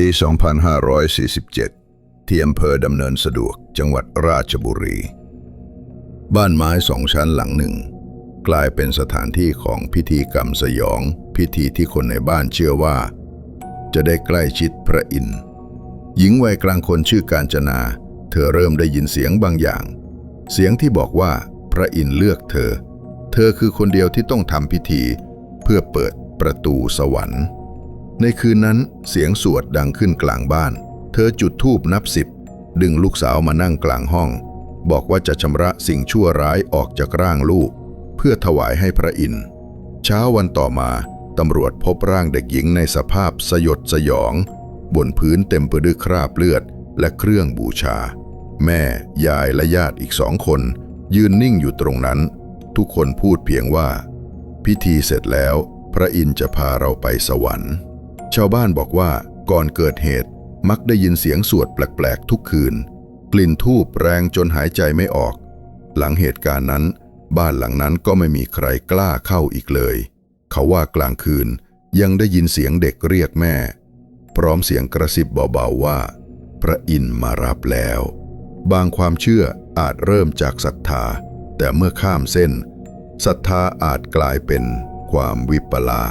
ปี 2547 ที่อำเภอดำเนินสะดวกจังหวัดราชบุรี บ้านไม้สองชั้นหลังหนึ่ง กลายเป็นสถานที่ของพิธีกรรมสยอง พิธีที่คนในบ้านเชื่อว่า จะได้ใกล้ชิดพระอินทร์หญิงวัยกลางคนชื่อการจนา เธอเริ่มได้ยินเสียงบางอย่าง เสียงที่บอกว่าพระอินทร์เลือกเธอ เธอคือคนเดียวที่ต้องทำพิธี เพื่อเปิดประตูสวรรค์ ในคืนนั้นเสียงสวดดังขึ้นกลางบ้าน เธอจุดธูปนับสิบ ดึงลูกสาวมานั่งกลางห้อง บอกว่าจะชำระสิ่งชั่วร้ายออกจากร่างลูก เพื่อถวายให้พระอินทร์เช้าวันต่อมาตำรวจพบร่างเด็กหญิงในสภาพสยดสยอง บนพื้นเต็มไปด้วยคราบเลือดและเครื่องบูชา แม่ ยายและญาติอีกสองคน ยืนนิ่งอยู่ตรงนั้น ทุกคนพูดเพียงว่า พิธีเสร็จแล้ว พระอินทร์จะพาเราไปสวรรค์ ชาวบ้านบอกว่าก่อนเกิดเหตุมักได้ยินเสียงสวดแปลกๆทุกคืน กลิ่นทูบแรงจนหายใจไม่ออก หลังเหตุการณ์นั้น บ้านหลังนั้นก็ไม่มีใครกล้าเข้าอีกเลย เขาว่ากลางคืนยังได้ยินเสียงเด็กเรียกแม่ พร้อมเสียงกระซิบเบาๆว่า พระอินทร์มารับแล้ว บางความเชื่ออาจเริ่มจากศรัทธา แต่เมื่อข้ามเส้นศรัทธาอาจกลายเป็นความวิปลาส